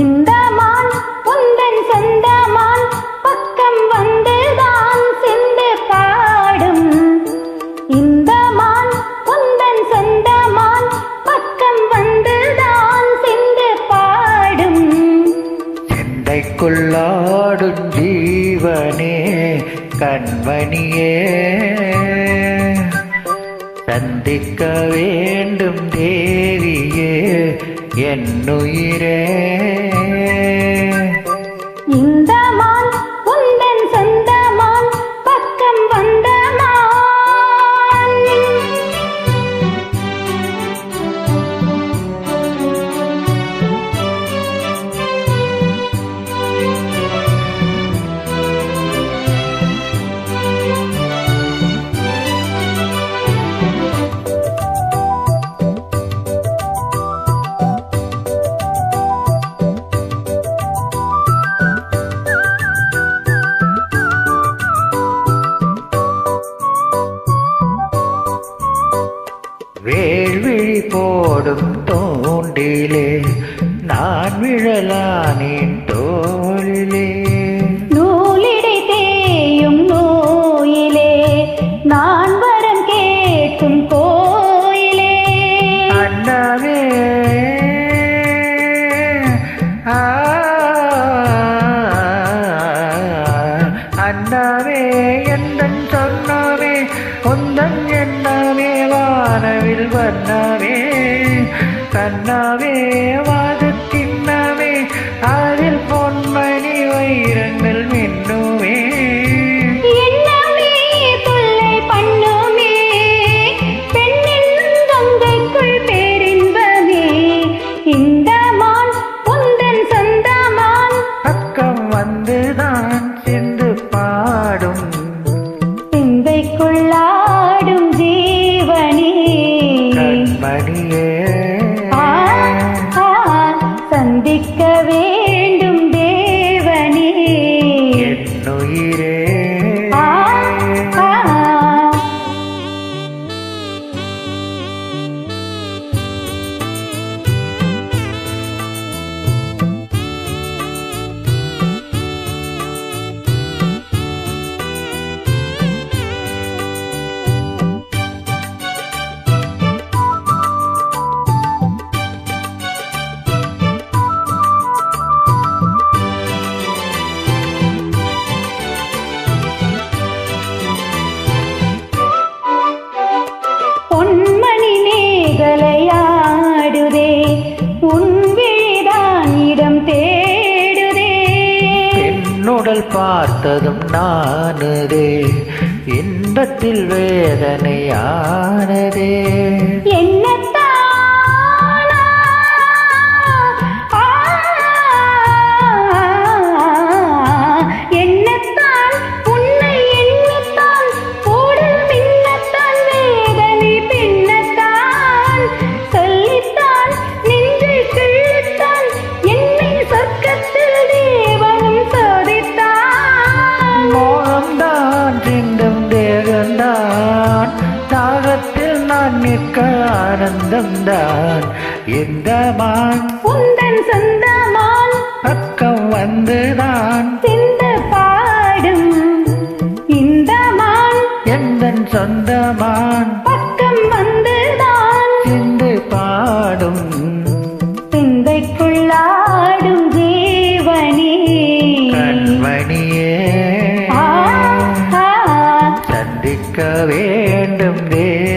இந்த மான் உந்தன் சொந்த மான் பக்கம் வந்து தான் சிந்து பாடும். இந்த மான் உந்தன் சொந்த மான் பக்கம் வந்து தான் சிந்து பாடும். சிந்தைக்குள்ளாடும் ஜீவனே கண்மணியே. சந்திக்க வேண்டும் தேவியே என்னுயிரே. வேள்விழி போடும் தோண்டிலே நான் விழலானேன் தோளிலே. நூலிடை தேயும் நோயிலே நான் வரம் கேட்கும் கோயிலே. அண்ணாவே அண்ணாவே எந்தன் சொன்னாவே உந்தன் எண்ணாவே வானவில் வண்ணாவே கண்ணாவே வாத பார்த்ததும் நானதே. இன்பத்தில் வேதனையானதே. என்ன ஆனந்தம்தான் இந்த மான்? உந்தன் சொந்தமான். பக்கம் வந்துதான். சிந்து பாடும் இந்த மான். எந்தன் சொந்தமான்? பக்கம் வந்துதான். சிந்து பாடும். சிந்தைக்குள்ளாடும் ஜீவனே. கண்மணியே. சந்திக்க வேண்டும்